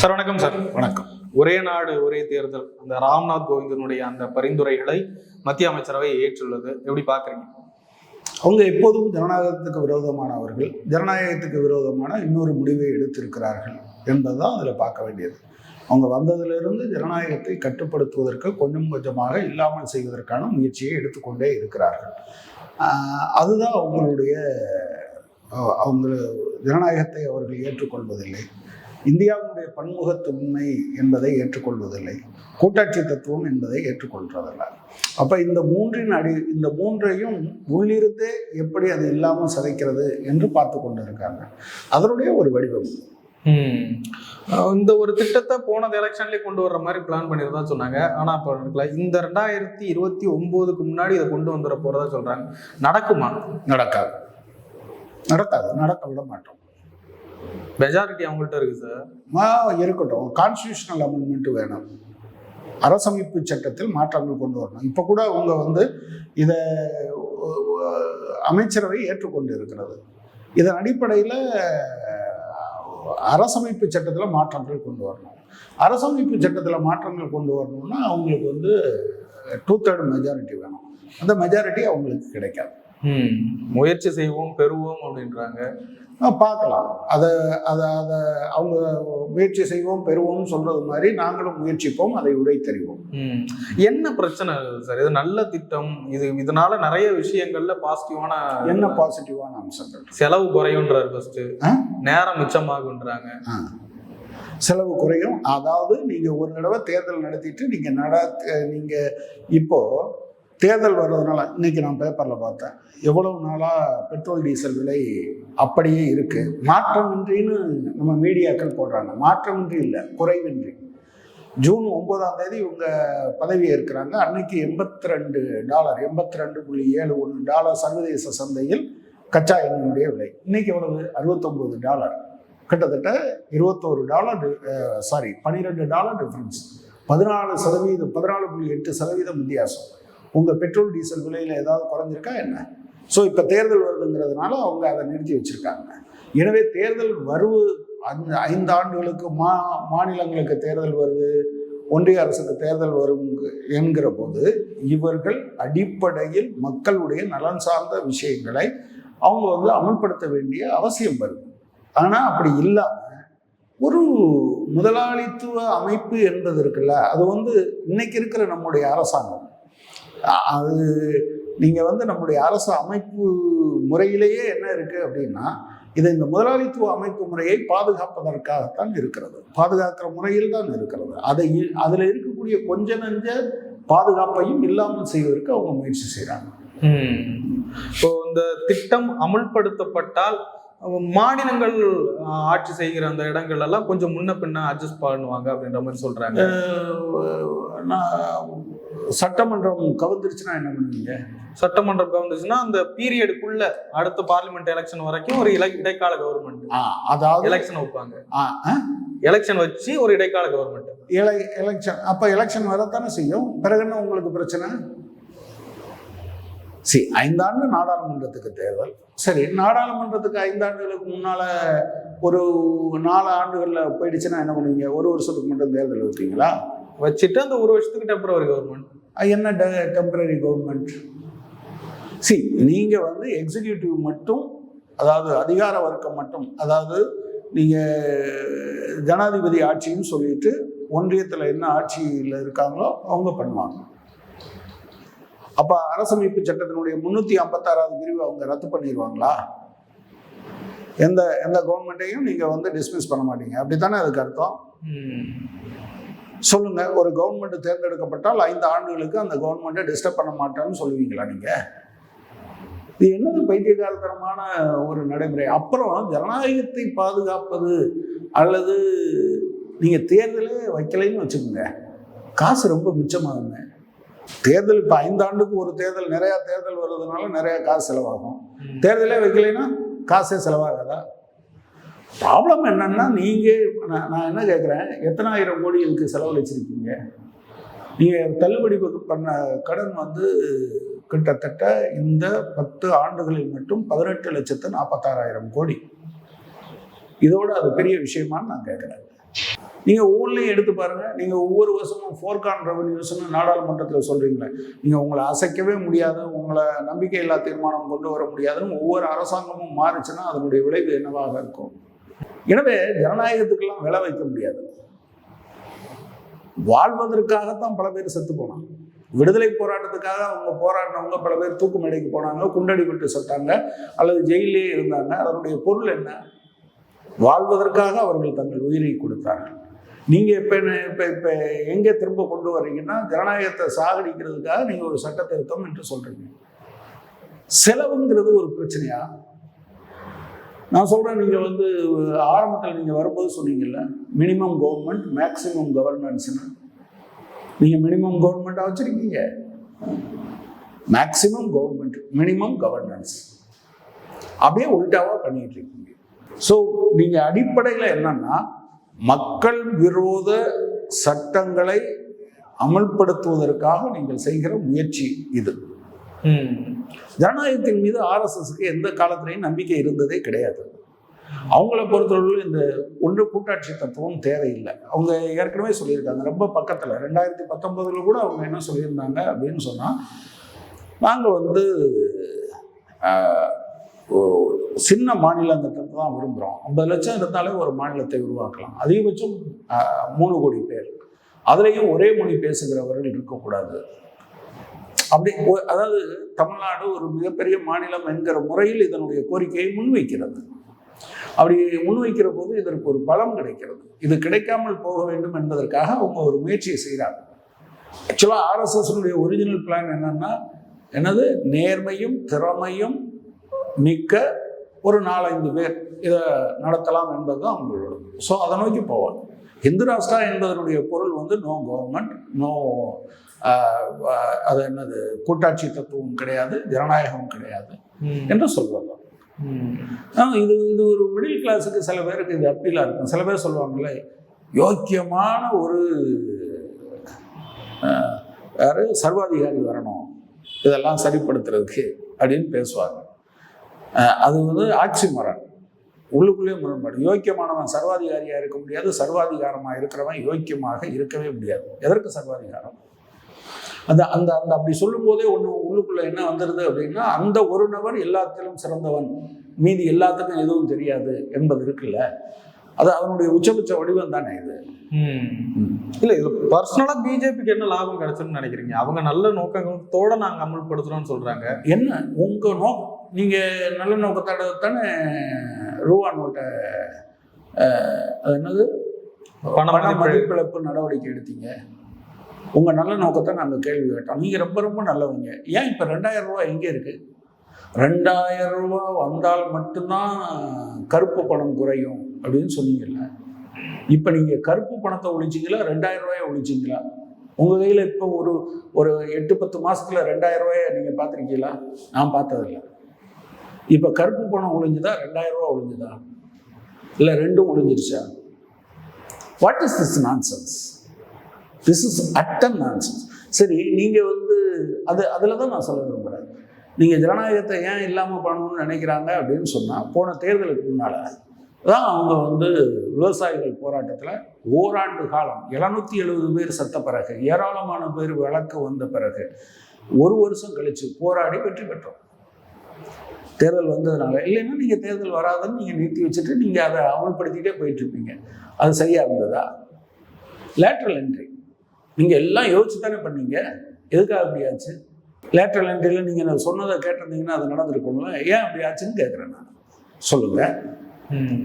Sir வணக்கம் sir. வணக்கம். ஒரே நாடு ஒரே தேர்தல். அந்த ராம்நாத் கோவிந்தனுடைய அந்த பரிந்துரைகளை மத்திய அமைச்சரவை ஏற்றுள்ளது. எப்படி பாக்குறீங்க அவங்க எப்போதும் ஜனநாயகத்துக்கு விரோதமானவர்கள். ஜனநாயகத்துக்கு விரோதமான இன்னொரு முடிவை எடுத்திருக்கிறார்கள் என்பதுதான் அதில் பார்க்க வேண்டியது. அவங்க வந்ததிலிருந்து ஜனநாயகத்தை கட்டுப்படுத்துவதற்கு கொஞ்சம் கொஞ்சமாக இல்லாமல் செய்வதற்கான முயற்சியை எடுத்துக்கொண்டே இருக்கிறார்கள். ஆஹ் அதுதான் அவங்களுடைய அவங்க ஜனநாயகத்தை அவர்கள் ஏற்றுக்கொள்வதில்லை. இந்தியாவுடைய பன்முகத்தன்மை என்பதை ஏற்றுக்கொள்வதில்லை. கூட்டாட்சி தத்துவம் என்பதை ஏற்றுக்கொள்றதில்லை. அப்ப இந்த மூன்றின் அடி இந்த மூன்றையும் உள்ளிருந்தே எப்படி அது இல்லாமல் சிதைக்கிறது என்று பார்த்து கொண்டிருக்காங்க. அதனுடைய ஒரு வடிவம். இந்த ஒரு திட்டத்தை போனது எலெக்ஷன்லயே கொண்டு வர்ற மாதிரி பிளான் பண்ணிருந்தா சொன்னாங்க. ஆனா இப்ப இருக்கல இந்த ரெண்டாயிரத்தி இருபத்தி ஒன்பதுக்கு முன்னாடி இதை கொண்டு வந்துட போறதா சொல்றாங்க. நடக்குமா? நடக்காது. நடக்காது. நடக்க விட மாட்டோம். மெஜாரிட்டி அவங்கள்ட்ட இருக்கு சார் இருக்கட்டும். கான்ஸ்டியூஷனல் அமெண்ட்மெண்ட் வேணும். அரசமைப்பு சட்டத்தில் மாற்றங்கள் கொண்டு வரணும். இப்போ கூட அவங்க வந்து இதை அமைச்சரவை ஏற்றுக்கொண்டு இருக்கிறது இதன் அடிப்படையில் அரசமைப்பு சட்டத்தில் மாற்றங்கள் கொண்டு வரணும். அரசமைப்பு சட்டத்தில் மாற்றங்கள் கொண்டு வரணும்னா அவங்களுக்கு வந்து டூ தேர்ட் மெஜாரிட்டி வேணும். அந்த மெஜாரிட்டி அவங்களுக்கு கிடைக்காது. முயற்சி செய்வோம் பெறுவோம் அப்படின்றாங்க. பார்க்கலாம். அதை அதை அதை அவங்க முயற்சி செய்வோம் பெறுவோம்னு சொல்றது மாதிரி நாங்களும் முயற்சிப்போம் அதை உடைத்தறிவோம். என்ன பிரச்சனை சார்? இது நல்ல திட்டம். இது இதனால நிறைய விஷயங்கள்ல பாசிட்டிவான என்ன பாசிட்டிவான அம்சங்கள்? செலவு குறையுன்றாரு ஃபர்ஸ்ட்? நேரம் மிச்சமாகுன்றாங்க. செலவு குறையும். அதாவது நீங்க ஒரு தடவை தேர்தல் நடத்திட்டு நீங்க நட நீங்க இப்போ தேர்தல் வர்றதுனால இன்னைக்கு நான் பேப்பரில் பார்த்தேன். எவ்வளவு நாளாக பெட்ரோல் டீசல் விலை அப்படியே இருக்குது மாற்றமின்றின்னு நம்ம மீடியாக்கள் போடுறாங்க. மாற்றமின்றி இல்லை குறைவின்றி. ஜூன் ஒன்பதாம் தேதி இவங்க பதவி ஏற்கிறாங்க. அன்னைக்கு எண்பத்தி ரெண்டு டாலர் எண்பத்தி ரெண்டு புள்ளி ஏழு ஒன்று டாலர் சர்வதேச சந்தையில் கச்சா எண்ணெயினுடைய விலை. இன்னைக்கு எவ்வளவு? அறுபத்தொம்பது டாலர் கிட்டத்தட்ட இருபத்தோரு டாலர் சாரி பன்னிரெண்டு டாலர் டிஃப்ரென்ஸ் பதினாலு சதவீதம் பதினாலு புள்ளி எட்டு சதவீதம் வித்தியாசம். உங்கள் பெட்ரோல் டீசல் விலையில் ஏதாவது குறைஞ்சிருக்கா என்ன? ஸோ இப்போ தேர்தல் வருதுங்கிறதுனால அவங்க அதை நிறுத்தி வச்சுருக்காங்க. எனவே தேர்தல் வருவு அந்த ஐந்து ஆண்டுகளுக்கு மா மாநிலங்களுக்கு தேர்தல் வருது ஒன்றிய அரசுக்கு தேர்தல் வரும் என்கிற போது இவர்கள் அடிப்படையில் மக்களுடைய நலன் சார்ந்த விஷயங்களை அவங்க வந்து அமல்படுத்த வேண்டிய அவசியம் வருது. ஆனால் அப்படி இல்லாமல் ஒரு முதலாளித்துவ அமைப்பு என்பது இருக்குல்ல அது வந்து இன்னைக்கு இருக்கிற நம்முடைய அரசாங்கம். அது நீங்க வந்து நம்முடைய அரசு அமைப்பு முறையிலேயே என்ன இருக்கு அப்படின்னா இது இந்த முதலாளித்துவ அமைப்பு முறையை பாதுகாப்பதற்காகத்தான் இருக்கிறது. பாதுகாக்கிற முறையில் தான் இருக்கிறது. அதை அதுல இருக்கக்கூடிய கொஞ்ச நஞ்ச பாதுகாப்பையும் இல்லாமல் செய்வதற்கு அவங்க முயற்சி செய்றாங்க. ம். இப்போ இந்த திட்டம் அமுல்படுத்தப்பட்டால் மாநிலங்கள் ஆட்சி செய்கிற அந்த இடங்கள் எல்லாம் கொஞ்சம் முன்ன பின்ன அட்ஜஸ்ட் பண்ணுவாங்க அப்படின்ற மாதிரி சொல்றாங்க. சட்டமன்றம் கவுந்துருச்சுன்னா என்ன பண்ணுவீங்க? சட்டமன்றம் கவர்ந்துச்சுன்னா அந்த பீரியடுக்குள்ள அடுத்த பார்லிமெண்ட் எலெக்ஷன் வரைக்கும் ஒரு இடைக்கால கவர்மெண்ட். அதாவது எலெக்ஷன் வைப்பாங்க. எலெக்ஷன் வச்சு ஒரு இடைக்கால கவர்மெண்ட். எலை எலெக்ஷன் அப்ப எலெக்ஷன் வரத்தானே செய்யும்? பிறகு என்ன உங்களுக்கு பிரச்சனை? சரி ஐந்தாண்டு நாடாளுமன்றத்துக்கு தேர்தல். சரி நாடாளுமன்றத்துக்கு ஐந்தாண்டுகளுக்கு முன்னால ஒரு நாலு ஆண்டுகள்ல போயிடுச்சுன்னா என்ன பண்ணுவீங்க? ஒரு வருஷத்துக்கு மட்டும் தேர்தல் வைப்பீங்களா? வச்சுட்டு அந்த ஒரு வருஷத்துக்கு டெம்பரவரி கவர்மெண்ட் என்ன டெம்பரரி கவர்மெண்ட் சி நீங்க வந்து எக்ஸிக்யூட்டிவ் மட்டும் அதாவது அதிகார வர்க்கம் மட்டும் அதாவது நீங்க ஜனாதிபதி ஆட்சின்னு சொல்லிட்டு ஒன்றியத்துல என்ன ஆட்சியில் இருக்காங்களோ அவங்க பண்ணுவாங்க. அப்ப அரசமைப்பு சட்டத்தினுடைய முன்னூத்தி ஐம்பத்தாறாவது பிரிவு அவங்க ரத்து பண்ணிடுவாங்களா எந்த எந்த கவர்மெண்ட்டையும் நீங்க வந்து டிஸ்மிஸ் பண்ண மாட்டீங்க. அப்படித்தானே அதுக்கு அர்த்தம்? சொல்லுங்க ஒரு கவர்மெண்ட் தேர்ந்தெடுக்கப்பட்டால் ஐந்து ஆண்டுகளுக்கு அந்த கவர்மெண்ட்டை டிஸ்டர்ப் பண்ண மாட்டேன்னு சொல்லுவீங்களா நீங்க? இது என்னது பைத்தியகாரத்தனமான ஒரு நடைமுறை? அப்புறம் ஜனநாயகத்தை பாதுகாப்பது அல்லது நீங்க தேர்தலே வைக்கலைன்னு வச்சுக்கோங்க. காசு ரொம்ப மிச்சமாகுங்க. தேர்தல் இப்போ ஐந்தாண்டுக்கு ஒரு தேர்தல் நிறைய தேர்தல் வர்றதுனால நிறைய காசு செலவாகும். தேர்தலே வைக்கலைன்னா காசே செலவாகாதா? ப்ராப்ளம் என்னன்னா நீங்க நான் நான் என்ன கேட்குறேன் எத்தனாயிரம் கோடி இதுக்கு செலவழிச்சிருக்கீங்க? நீங்கள் தள்ளுபடி பண்ண கடன் வந்து கிட்டத்தட்ட இந்த பத்து ஆண்டுகளில் மட்டும் பதினெட்டு லட்சத்து நாற்பத்தாறாயிரம் கோடி. இதோட அது பெரிய விஷயமான்னு நான் கேட்குறேன் நீங்கள் ஒவ்வொன்றையும் எடுத்து பாருங்க நீங்கள் ஒவ்வொரு வருஷமும் ஃபோர்கான் ரெவன்யூஸ்னு நாடாளுமன்றத்தில் சொல்கிறீங்களே நீங்கள் உங்களை அசைக்கவே முடியாது உங்களை நம்பிக்கையில்லா தீர்மானம் கொண்டு வர முடியாதுன்னு ஒவ்வொரு அரசாங்கமும் மாறுச்சுன்னா அதனுடைய விளைவு என்னவாக இருக்கும்? எனவே ஜனநாயகத்துக்கெல்லாம் விலை வைக்க முடியாது. வாழ்வதற்காகத்தான் பல பேர் செத்து போனாங்க. விடுதலை போராட்டத்துக்காக அவங்க போராடினவங்க பல பேர் தூக்கு மேடைக்கு போனாங்க குண்டடிபட்டு செத்தாங்க அல்லது ஜெயிலே இருந்தாங்க. அதனுடைய பொருள் என்ன? வாழ்வதற்காக அவர்கள் தங்கள் உயிரை கொடுத்தார்கள். நீங்க இப்போ என்ன இப்போ எங்கே திரும்ப கொண்டு வர்றீங்கன்னா ஜனநாயகத்தை சாகடிக்கிறதுக்காக நீங்க ஒரு சட்ட திருத்தம் என்று சொல்றீங்க. செலவுங்கிறது ஒரு பிரச்சனையா? நான் சொல்கிறேன் நீங்கள் வந்து ஆரம்பத்தில் நீங்கள் வரும்போது சொன்னீங்கல்ல மினிமம் கவர்மெண்ட் மேக்சிமம் கவர்னன்ஸ்னு நீங்கள் மினிமம் கவர்மெண்ட்டாக வச்சுருக்கீங்க. மேக்ஸிமம் கவர்மெண்ட் மினிமம் கவர்னன்ஸ் அப்படியே உல்டாவாக பண்ணிகிட்டு இருக்கீங்க. ஸோ நீங்கள் அடிப்படையில் என்னன்னா மக்கள் விரோத சட்டங்களை அமல்படுத்துவதற்காக நீங்கள் செய்கிற முயற்சி இது. ஜனநாயகத்தின் மீது ஆர்எஸ்எஸ்க்கு எந்த காலத்திலையும் நம்பிக்கை இருந்ததே கிடையாது. அவங்கள பொறுத்தவரையிலும் இந்த ஒன்று கூட்டாட்சி தத்துவம் தேவையில்லை. அவங்க ஏற்கனவே சொல்லியிருக்காங்க ரொம்ப பக்கத்தில். ரெண்டாயிரத்தி பத்தொன்பதுல கூட அவங்க என்ன சொல்லியிருந்தாங்க அப்படின்னு சொன்னால் நாங்கள் வந்து ஆஹ், ஓ- சின்ன மாநிலத்தை தான் விரும்புகிறோம் ஐம்பது லட்சம் இருந்தாலே ஒரு மாநிலத்தை உருவாக்கலாம். அதிகபட்சம் மூணு கோடி பேர். அதுலேயும் ஒரே மொழி பேசுகிறவர்கள் இருக்கக்கூடாது. அப்படி அதாவது தமிழ்நாடு ஒரு மிகப்பெரிய மாநிலம் என்கிற முறையில் இதனுடைய கோரிக்கையை முன்வைக்கிறது. அப்படி முன்வைக்கிற போது இதற்கு ஒரு பலம் கிடைக்கிறது. இது கிடைக்காமல் போக வேண்டும் என்பதற்காக அவங்க ஒரு முயற்சியை செய்கிறாங்க. ஆக்சுவலாக ஆர்எஸ்எஸ்னுடைய ஒரிஜினல் பிளான் என்னன்னா என்னது? நேர்மையும் திறமையும் மிக்க ஒரு நாலஞ்சு பேர் இதை நடத்தலாம் என்பது தான் அவங்களோட ஸோ அதை நோக்கி போவாங்க. ராஷ்டிரா என்பதனுடைய பொருள் வந்து நோ கவர்மெண்ட் நோ அது என்னது கூட்டாட்சி தத்துவம் கிடையாது ஜனநாயகம் கிடையாது. என்று சொல்வாங்க ம். ஆ, இது இது ஒரு மிடில் கிளாஸுக்கு சில பேருக்கு இது அப்பீலாக இருக்கும் சில பேர் சொல்லுவாங்கல்ல யோக்கியமான ஒரு யாரு சர்வாதிகாரி வரணும் இதெல்லாம் சரிப்படுத்துறதுக்கு அப்படின்னு பேசுவாங்க அது வந்து ஆட்சி மரம் உள்ளுக்குள்ளேயே முரண்பாடு. யோக்கியமானவன் சர்வாதிகாரியா இருக்க முடியாது சர்வாதிகாரமா இருக்கிறவன் யோக்கியமாக இருக்கவே முடியாது. எதற்கு சர்வாதிகாரம்? அந்த அந்த அந்த அப்படி சொல்லும் போதே ஒன்று உள்ளுக்குள்ள என்ன வந்துடுது அப்படின்னா அந்த ஒரு நபர் எல்லாத்திலும் சிறந்தவன். மீதி எல்லாத்துக்கும் எதுவும் தெரியாது என்பது இருக்குல்ல. அது அவனுடைய உச்சபட்ச வடிவம் தானே இது. இல்ல இது பர்சனலா பிஜேபிக்கு என்ன லாபம் கிடைச்சுன்னு நினைக்கிறீங்க? அவங்க நல்ல நோக்கங்களோட நாங்க அமல்படுத்துறோம்னு சொல்றாங்க. என்ன? உங்க நோக்கம் நீங்க நல்ல நோக்கத்தோட தானே ரூபா நோட்டை அது என்னது? பண பண மதிப்பு- மதிப்பிழப்பு நடவடிக்கை எடுத்தீங்க. உங்க நல்ல நோக்கத்தை நாங்க கேள்வி கேட்டோம். நீங்க ரொம்ப ரொம்ப நல்லவங்க. ஏன் இப்ப ரெண்டாயிரம் ரூபாய் எங்க இருக்கு? ரெண்டாயிரம் ரூபாய் வந்தால் மட்டும்தான் கருப்பு பணம் குறையும் அப்படின்னு சொன்னீங்கல்ல. இப்ப நீங்க கருப்பு பணத்தை ஒழிச்சிங்களா? ரெண்டாயிரம் ரூபாயை ஒழிச்சிங்களா? உங்க கையில இப்போ ஒரு ஒரு எட்டு பத்து மாசத்துல ரெண்டாயிரம் ரூபாயை நீங்க பார்த்திருக்கீங்களா? நான் பார்த்ததில்ல. இப்போ கருப்பு பணம் ஒழிஞ்சுதா ரெண்டாயிரம் ரூபா ஒழிஞ்சுதா இல்லை ரெண்டும் ஒழிஞ்சிருச்சா what is this nonsense this is utter nonsense சரி நீங்கள் வந்து அது அதில் தான் நான் சொல்ல விரும்புகிறேன் நீங்கள் ஜனநாயகத்தை ஏன் இல்லாமல் பண்ணணும்னு நினைக்கிறாங்க அப்படின்னு சொன்னால் போன தேர்தலுக்கு முன்னால் தான் அவங்க வந்து விவசாயிகள் போராட்டத்தில் ஓராண்டு காலம் எழுநூத்தி எழுபது பேர் செத்த பிறகு ஏராளமான பேர் விளக்கு வந்த பிறகு ஒரு வருஷம் கழிச்சு போராடி வெற்றி பெற்றோம். தேர்தல் வந்ததுனால. இல்லைன்னா நீங்கள் தேர்தல் வராதுன்னு நீங்கள் நிறுத்தி வச்சுட்டு நீங்கள் அதை அமல்படுத்திட்டே போயிட்டு இருப்பீங்க அது சரியாக இருந்ததா? லேட்ரல் என்ட்ரி நீங்கள் எல்லாம் யோசிச்சு தானே பண்ணீங்க. எதுக்காக அப்படி ஆச்சு? லேட்ரல் என்ட்ரியில் நீங்கள் நான் சொன்னதை கேட்டிருந்தீங்கன்னா அது நடந்திருக்கணும்ல ஏன் அப்படி ஆச்சுன்னு கேட்குறேன் நான். சொல்லுங்கள்.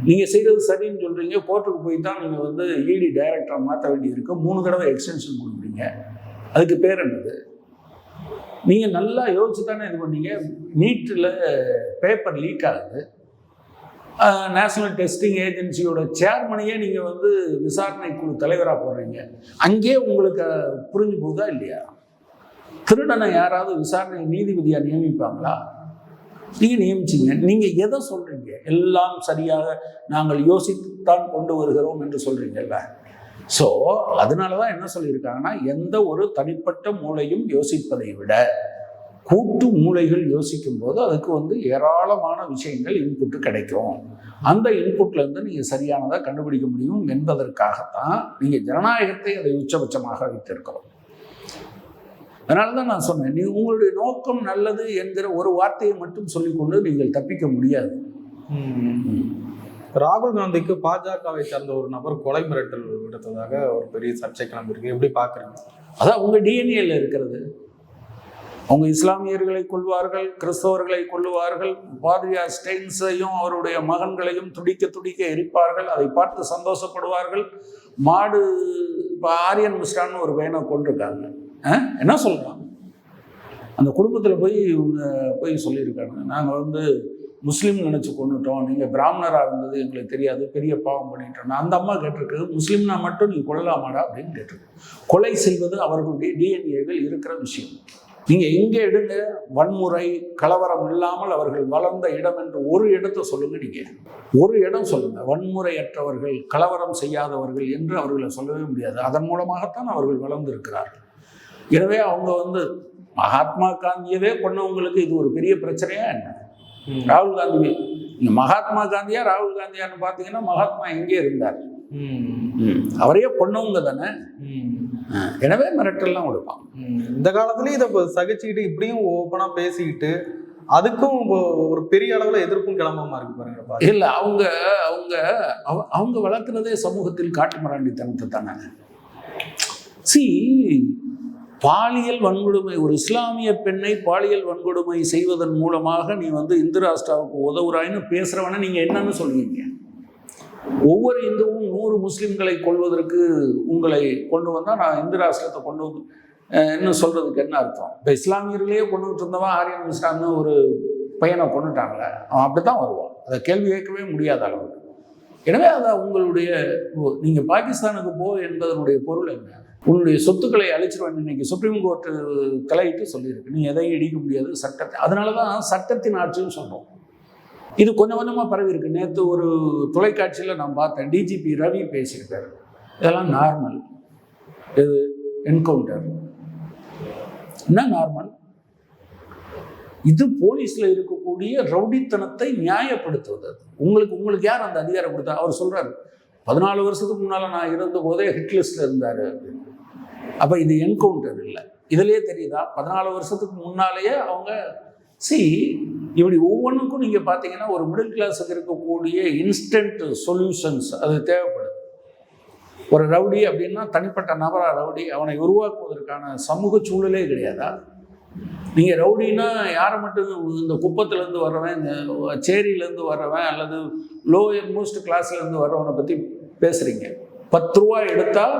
நீங்கள் செய்கிறது சரின்னு சொல்கிறீங்க கோர்ட்டுக்கு போய் தான் நீங்கள் வந்து இடி டைரக்டரை மாற்ற வேண்டியிருக்கு. மூணு தடவை எக்ஸ்டென்ஷன் கொடுக்குறீங்க. அதுக்கு பேர் என்னது? நீங்கள் நல்லா யோசிச்சு தானே இது பண்ணீங்க? நீட்டில் பேப்பர் லீக் ஆகுது. நேஷனல் டெஸ்டிங் ஏஜென்சியோட சேர்மனையே நீங்கள் வந்து விசாரணை குழு தலைவராக போடுறீங்க. அங்கேயே உங்களுக்கு புரிஞ்சு போகுதா இல்லையா? திருடனை யாராவது விசாரணை நீதிபதியாக நியமிப்பாங்களா? நீங்கள் நியமிச்சிங்க. நீங்கள் எதை சொல்கிறீங்க எல்லாம் சரியாக நாங்கள் யோசித்துத்தான் கொண்டு வருகிறோம் என்று சொல்கிறீங்கல்ல ஸோ அதனால தான் என்ன சொல்லியிருக்காங்கன்னா எந்த ஒரு தனிப்பட்ட மூளையும் யோசிப்பதை விட கூட்டு மூளைகள் யோசிக்கும் போது அதுக்கு வந்து ஏராளமான விஷயங்கள் இன்புட்டு கிடைக்கும். அந்த இன்புட்ல இருந்து நீங்க சரியானதை கண்டுபிடிக்க முடியும் என்பதற்காகத்தான் நீங்க ஜனநாயகத்தை அதை உச்சபட்சமாக வைத்திருக்கிறோம். அதனால தான் நான் சொன்னேன் நீ உங்களுடைய நோக்கம் நல்லது என்கிற ஒரு வார்த்தையை மட்டும் சொல்லிக்கொண்டு நீங்கள் தப்பிக்க முடியாது. ராகுல் காந்திக்கு பாஜகவை சார்ந்த ஒரு நபர் கொலை மிரட்டல் விடுத்ததாக ஒரு பெரிய சர்ச்சை கிளம்பிருக்கு எப்படி பாக்குறீங்க அதான் உங்க டிஎன்ஏல இருக்கிறது. அவங்க இஸ்லாமியர்களை கொள்வார்கள் கிறிஸ்தவர்களை கொள்ளுவார்கள் பாதிரியார் ஸ்டெயின்ஸையும் அவருடைய மகன்களையும் துடிக்க துடிக்க எரிப்பார்கள் அதை பார்த்து சந்தோஷப்படுவார்கள். மாடு இப்போ ஆரியன் மிஸ்ரான்னு ஒரு பையனை கொண்டிருக்காங்க என்ன சொல்கிறாங்க அந்த குடும்பத்தில் போய் இவங்க போய் சொல்லியிருக்காங்க. நாங்கள் வந்து முஸ்லீம் நினச்சி கொண்டுட்டோம். நீங்கள் பிராமணராக இருந்தது எங்களுக்கு தெரியாது. பெரிய பாவம் பண்ணிட்டோம் அந்த அம்மா கேட்டிருக்கு முஸ்லீம்னா மட்டும் நீ கொள்ளலாமாடா அப்படின்னு கேட்டிருக்கு. கொலை செய்வது அவர்களுடைய டிஎன்ஏவில் இருக்கிற விஷயம். நீங்கள் எங்கே எடுங்க. வன்முறை கலவரம் இல்லாமல் அவர்கள் வளர்ந்த இடம் என்று ஒரு இடத்தை சொல்லுங்க நீங்கள் ஒரு இடம் சொல்லுங்கள் வன்முறையற்றவர்கள் கலவரம் செய்யாதவர்கள் என்று அவர்களை சொல்லவே முடியாது. அதன் மூலமாகத்தான் அவர்கள் வளர்ந்திருக்கிறார்கள். எனவே அவங்க வந்து மகாத்மா காந்தியவே கொண்டவங்களுக்கு இது ஒரு பெரிய பிரச்சனையா என்ன? ராகுல் காந்தி இந்த மகாத்மா காந்தியா ராகுல் காந்தியான்னு பார்த்தீங்கன்னா மகாத்மா எங்கே இருந்தார் ம். அவரையே பொண்ணவங்க தானே. எனவே மிரட்டல்லாம் கொடுப்பான். இந்த காலத்துலயும் இதை இப்ப சகிச்சுக்கிட்டு இப்படியும் ஓப்பனா பேசிக்கிட்டு அதுக்கும் ஒரு பெரிய அளவுல எதிர்ப்பும் கிளம்பாம இருக்கு பாருங்க. இல்லை அவங்க அவங்க அவ- அவங்க வளர்க்குறதே சமூகத்தில் காட்டு மிராண்டித்தனத்தை தானே சி பாலியல் வன்கொடுமை ஒரு இஸ்லாமிய பெண்ணை பாலியல் வன்கொடுமை செய்வதன் மூலமாக நீ வந்து இந்து ராஷ்டிராவுக்கு உதவுறாயின்னு பேசுகிறவன நீங்கள் என்னன்னு சொல்லுவீங்க. ஒவ்வொரு இந்துவும் நூறு முஸ்லீம்களை கொள்வதற்கு உங்களை கொண்டு வந்தால் நான் இந்து ராஷ்டிரத்தை கொண்டு வந்து என்ன சொல்கிறதுக்கு என்ன அர்த்தம்? இப்போ இஸ்லாமியர்களையே கொண்டுட்டு இருந்தவன் ஆரியன் இஸ்லாம்னு ஒரு பையனை கொண்டுட்டாங்களே அவன் அப்படித்தான் வருவான். அதை கேள்வி கேட்கவே முடியாத அளவுக்கு. எனவே அதை உங்களுடைய நீங்கள் பாகிஸ்தானுக்கு போ என்பதனுடைய பொருள் என்ன? உன்னுடைய சொத்துக்களை அழிச்சிருவேன். இன்னைக்கு சுப்ரீம் கோர்ட்டு தலையிட்டு சொல்லியிருக்கு. நீ எதையும் இடிக்க முடியாது. சட்டத்தை அதனால தான் சட்டத்தின் ஆட்சின்னு சொல்கிறோம் இது கொஞ்சம் கொஞ்சமாக பரவி இருக்கு. நேற்று ஒரு தொலைக்காட்சியில் நான் பார்த்தேன். டிஜிபி ரவி பேசியிருக்காரு. இதெல்லாம் நார்மல் இது என்கவுண்டர் என்ன நார்மல் இது போலீஸில் இருக்கக்கூடிய ரவுடித்தனத்தை நியாயப்படுத்துவது. உங்களுக்கு உங்களுக்கு யார் அந்த அதிகாரம் கொடுத்தா? அவர் சொல்கிறார் பதினாலு வருஷத்துக்கு முன்னால் நான் இருந்த போதே ஹிட்லிஸ்ட்டில் இருந்தார். அப்படின்னு. அப்போ இது என்கவுண்டர் இல்லை. இதுலயே தெரியுதா? பதினாலு வருஷத்துக்கு முன்னாலேயே அவங்க சி இப்படி ஒவ்வொன்றுக்கும் நீங்கள் பார்த்தீங்கன்னா ஒரு மிடில் கிளாஸுக்கு இருக்கக்கூடிய இன்ஸ்டன்ட் சொல்யூஷன்ஸ் அது தேவைப்படுது. ஒரு ரவுடி அப்படின்னா தனிப்பட்ட நபரா ரவுடி அவனை உருவாக்குவதற்கான சமூக சூழலே கிடையாதா? நீங்கள் ரவுடின்னா யாரை மட்டும் இந்த குப்பத்துலேருந்து வர்றவன் இந்த சேரியிலேருந்து வர்றவன் அல்லது லோயர் மோஸ்ட் கிளாஸ்லேருந்து வர்றவனை பற்றி பேசுகிறீங்க பத்து ரூபா எடுத்தால்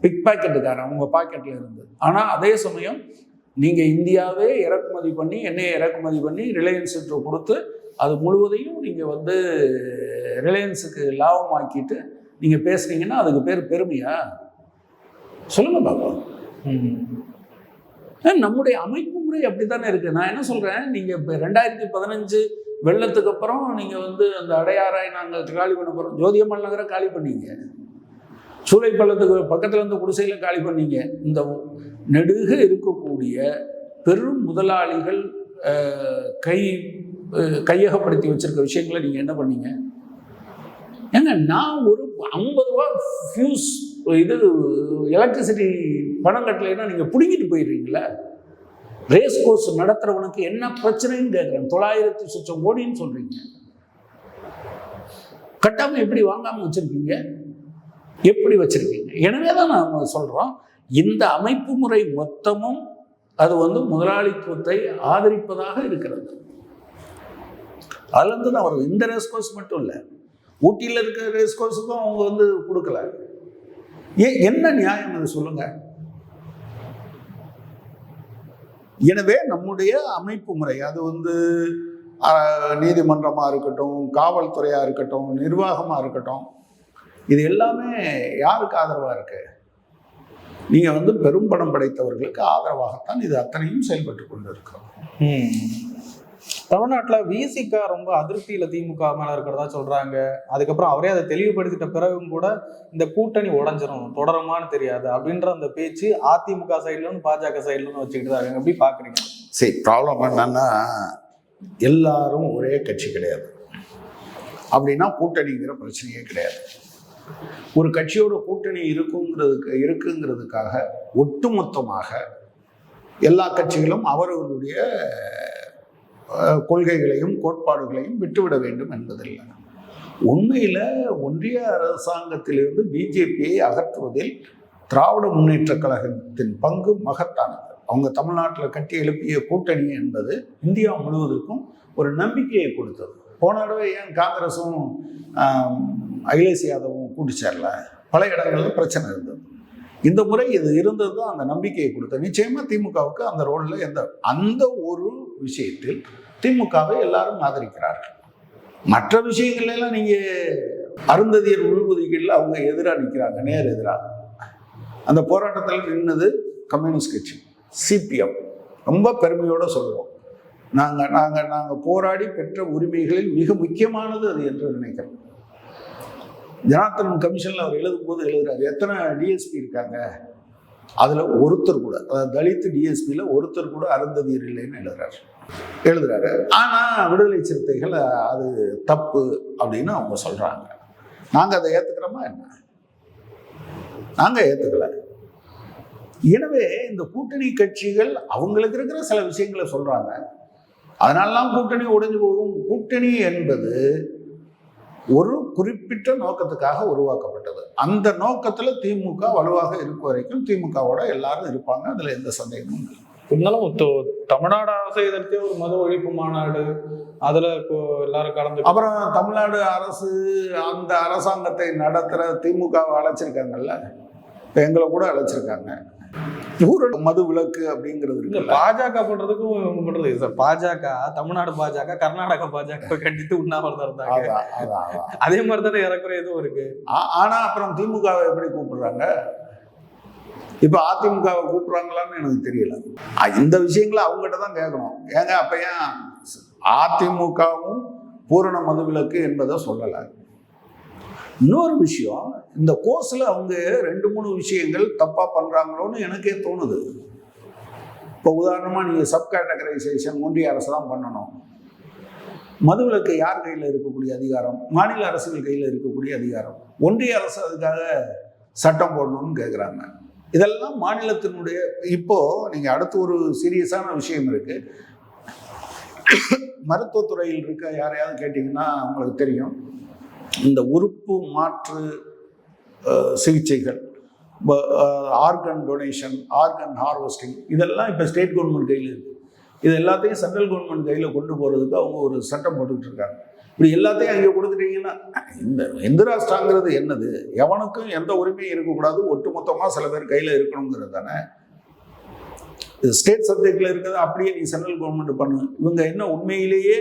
பிக் பாக்கெட்டுக்காரன் உங்கள் பாக்கெட்டில் இருந்து ஆனால் அதே சமயம் நீங்கள் இந்தியாவே இறக்குமதி பண்ணி எண்ணெயை இறக்குமதி பண்ணி ரிலையன்ஸுக்கு கொடுத்து அது முழுவதையும் நீங்கள் வந்து ரிலையன்ஸுக்கு லாபமாக்கிட்டு நீங்கள் பேசுனீங்கன்னா அதுக்கு பேர் பெருமையா? சொல்லுங்க. அஹ் நம்முடைய அமைப்பு முறை அப்படித்தானே இருக்கு? நான் என்ன சொல்றேன்? நீங்க இப்போ ரெண்டாயிரத்தி பதினஞ்சு வெள்ளத்துக்கு அப்புறம் நீங்க வந்து அந்த அடையாறாய் நாங்கள் காலி பண்ண போறோம். ஜோதியம்மல் நகரை காலி பண்ணீங்க. சூளை பள்ளத்துக்கு பக்கத்தில் இருந்த குடிசையில காலி பண்ணீங்க. இந்த நெடுக இருக்கக்கூடிய பெரும் முதலாளிகள் கை கையகப்படுத்தி வச்சிருக்க விஷயங்களை நீங்கள் என்ன பண்ணீங்க? ஏங்க நான் ஒரு ஐம்பது ரூபா ஃபியூஸ் இது எலக்ட்ரிசிட்டி பணம் கட்டலைன்னா நீங்கள் பிடுங்கிட்டு போயிடுறீங்களா? ரேஸ் கோர்ஸ் நடத்துகிறவனுக்கு என்ன பிரச்சனைன்னு கேட்குறேன் தொள்ளாயிரத்தி சுச்சம் கோடின்னு சொல்கிறீங்க கட்டாமல் எப்படி வாங்காமல் வச்சுருக்கீங்க? எப்படி வச்சிருக்கீங்க? எனவே தான் நாம் சொல்கிறோம் இந்த அமைப்பு முறை மொத்தமும் அது வந்து முதலாளித்துவத்தை ஆதரிப்பதாக இருக்கிறது. அதுலேருந்து தான் வருது. இந்த ரேஸ் கோர்ஸ் மட்டும் இல்லை. ஊட்டியில் இருக்கிற ரேஸ் கோர்ஸுக்கும் அவங்க வந்து கொடுக்கல. ஏன் என்ன நியாயம் அது சொல்லுங்க? எனவே நம்முடைய அமைப்பு முறை அது வந்து நீதிமன்றமாக இருக்கட்டும் காவல்துறையாக இருக்கட்டும் நிர்வாகமாக இருக்கட்டும் இது எல்லாமே யாருக்கு ஆதரவா இருக்கு? நீங்க வந்து பெரும் பணம் படைத்தவர்களுக்கு ஆதரவாகத்தான் இது அத்தனையும் செயல்பட்டு கொண்டு இருக்கிறோம். தமிழ்நாட்டுல விசிகா ரொம்ப அதிருப்தியில திமுக மேல இருக்கிறதா சொல்றாங்க. அதுக்கப்புறம் அவரே அதை தெளிவுபடுத்திட்ட பிறகும் கூட இந்த கூட்டணி உடஞ்சிரும் தொடருமான்னு தெரியாது அப்படின்ற அந்த பேச்சு அதிமுக சைட்லன்னு பாஜக சைட்லன்னு வச்சுக்கிட்டு தான் இருக்காங்க. எப்படி பாக்குறீங்க? சரி ப்ராப்ளம் என்னன்னா எல்லாரும் ஒரே கட்சி கிடையாது. அப்படின்னா கூட்டணிங்கிற பிரச்சனையே கிடையாது. ஒரு கட்சியோட கூட்டணி இருக்குங்கிறதுக்கு இருக்குங்கிறதுக்காக ஒட்டுமொத்தமாக எல்லா கட்சிகளும் அவரவர்களுடைய கொள்கைகளையும் கோட்பாடுகளையும் விட்டுவிட வேண்டும் என்பதில்லை. உண்மையில் ஒன்றிய அரசாங்கத்திலிருந்து பிஜேபியை அகற்றுவதில் திராவிட முன்னேற்றக் கழகத்தின் பங்கு மகத்தானது. அவங்க தமிழ்நாட்டில் கட்டி எழுப்பிய கூட்டணி என்பது இந்தியா முழுவதற்கும் ஒரு நம்பிக்கையை கொடுத்தது. போன தடவை ஏன் காங்கிரஸும் அகிலேஷ் யாதவும் கூட்டி சேரல பல இடங்களில் பிரச்சனை இருந்தது. இந்த முறை இது இருந்தது தான் அந்த நம்பிக்கையை கொடுத்தது. நிச்சயமாக திமுகவுக்கு அந்த ரோலில் எந்த அந்த ஒரு விஷயத்தில் திமுகவை எல்லாரும் ஆதரிக்கிறார்கள். மற்ற விஷயங்கள்லாம் நீங்கள் அருந்ததியர் உள்ஒதுக்கீடுல அவங்க எதிராக நிற்கிறாங்க நேர் எதிராக அந்த போராட்டத்தில் நின்னது கம்யூனிஸ்ட் கட்சி சிபிஎம். ரொம்ப பெருமையோடு சொல்கிறோம் நாங்கள் நாங்கள் நாங்கள் போராடி பெற்ற உரிமைகளில் மிக முக்கியமானது அது என்று நினைக்கிறோம். ஜனார்த்தன் கமிஷன்ல அவர் எழுதும் போது எழுதுறாரு. எத்தனை டிஎஸ்பி இருக்காங்க? அதுல ஒருத்தர் கூட அதாவது தலித் டிஎஸ்பியில் ஒருத்தர் கூட அருந்ததியர் இல்லைன்னு எழுதுறாரு. எழுதுறாரு. ஆனா விடுதலை சிறுத்தைகள் அது தப்பு அப்படின்னு அவங்க சொல்றாங்க. நாங்க அதை ஏத்துக்கிறோமா என்ன? நாங்க ஏத்துக்கல. எனவே இந்த கூட்டணி கட்சிகள் அவங்களுக்கு இருக்கிற சில விஷயங்களை சொல்றாங்க. அதனாலலாம் கூட்டணி உடைஞ்சு போகும். கூட்டணி என்பது ஒரு குறிப்பிட்ட நோக்கத்துக்காக உருவாக்கப்பட்டது. அந்த நோக்கத்துல திமுக வலுவாக இருக்கும் வரைக்கும் திமுகவோட எல்லாரும் இருப்பாங்க. அதுல எந்த சந்தேகமும் இல்லை. இருந்தாலும் தமிழ்நாடு அரசை எதிர்த்தே ஒரு மத ஒழிப்பு மாநாடு அதுல இப்போ எல்லாரும் கலந்து அப்புறம் தமிழ்நாடு அரசு அந்த அரசாங்கத்தை நடத்துற திமுகவை அழைச்சிருக்காங்கல்ல? எங்களை கூட அழைச்சிருக்காங்க. பூரண மது விலக்கு அப்படிங்கிறது இருக்குல்ல பாஜக பண்றதுக்கும் பண்றது சார் பாஜக தமிழ்நாடு பாஜக கர்நாடக பாஜக கண்டித்து உண்ணாவிரதம் இருந்தாங்க. அதே மாதிரி தானே ஏறக்குறைய இதுவும் இருக்கு. ஆனா அப்புறம் திமுகவை எப்படி கூப்பிடுறாங்க? இப்ப அதிமுகவை கூப்பிடுறாங்களான்னு எனக்கு தெரியல. இந்த விஷயங்களை அவங்ககிட்ட தான் கேட்கணும். ஏங்க அப்ப ஏன் அதிமுகவும் பூரண மதுவிலக்கு என்பதை சொல்லலை? இன்னொரு விஷயம் இந்த கோர்ஸில் அவங்க ரெண்டு மூணு விஷயங்கள் தப்பாக பண்ணுறாங்களோன்னு எனக்கே தோணுது. இப்போ உதாரணமாக நீங்கள் சப் கேட்டகரைசேஷன் ஒன்றிய அரசு தான் பண்ணணும். மதுவிலக்கு யார் கையில் இருக்கக்கூடிய அதிகாரம்? மாநில அரசுகள் கையில் இருக்கக்கூடிய அதிகாரம். ஒன்றிய அரசு அதுக்காக சட்டம் போடணும்னு கேட்குறாங்க இதெல்லாம் மாநிலத்தினுடைய இப்போ நீங்கள் அடுத்து ஒரு சீரியஸான விஷயம் இருக்குது மருத்துவத்துறையில் இருக்க யாரையாவது கேட்டிங்கன்னா உங்களுக்கு தெரியும். இந்த உறுப்பு மாற்று சிகிச்சைகள் ஆர்கன் டொனேஷன் ஆர்கன் ஹார்வெஸ்டிங் இதெல்லாம் இப்போ ஸ்டேட் கவர்மெண்ட் கையில் இருக்குது இது எல்லாத்தையும் சென்ட்ரல் கவர்மெண்ட் கையில் கொண்டு போகிறதுக்கு அவங்க ஒரு சட்டம் போட்டுக்கிட்டு இருக்காங்க. இப்படி எல்லாத்தையும் அங்கே கொடுத்துட்டீங்கன்னா இந்த இந்திராஷ்டாங்கிறது என்னது? எவனுக்கும் எந்த உரிமையும் இருக்கக்கூடாது. ஒட்டுமொத்தமாக சில பேர் கையில் இருக்கணுங்கிறது தானே? இது ஸ்டேட் சப்ஜெக்டில் இருக்கிறது அப்படியே நீ சென்ட்ரல் கவர்மெண்ட் பண்ணு. இவங்க என்ன உண்மையிலேயே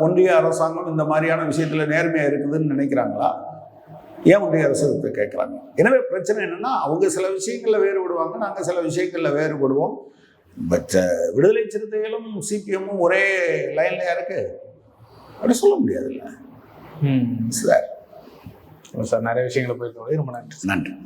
ஒன்றிய அரசாங்கம் இந்த மாதிரியான விஷயத்தில் நேர்மையாக இருக்குதுன்னு நினைக்கிறாங்களா? ஏன் ஒன்றிய அரசு கேட்குறாங்க எனவே பிரச்சனை என்னன்னா அவங்க சில விஷயங்களில் வேறுபடுவாங்க நாங்கள் சில விஷயங்களில் வேறுபடுவோம். பட் விடுதலை சிறுத்தைகளும் சிபிஎம்மும் ஒரே லைன்லையா இருக்கு? அப்படி சொல்ல முடியாதுல்ல. ம். சார். சார் நிறைய விஷயங்களை போயிருக்கோம் ரொம்ப நன்றி. நன்றி.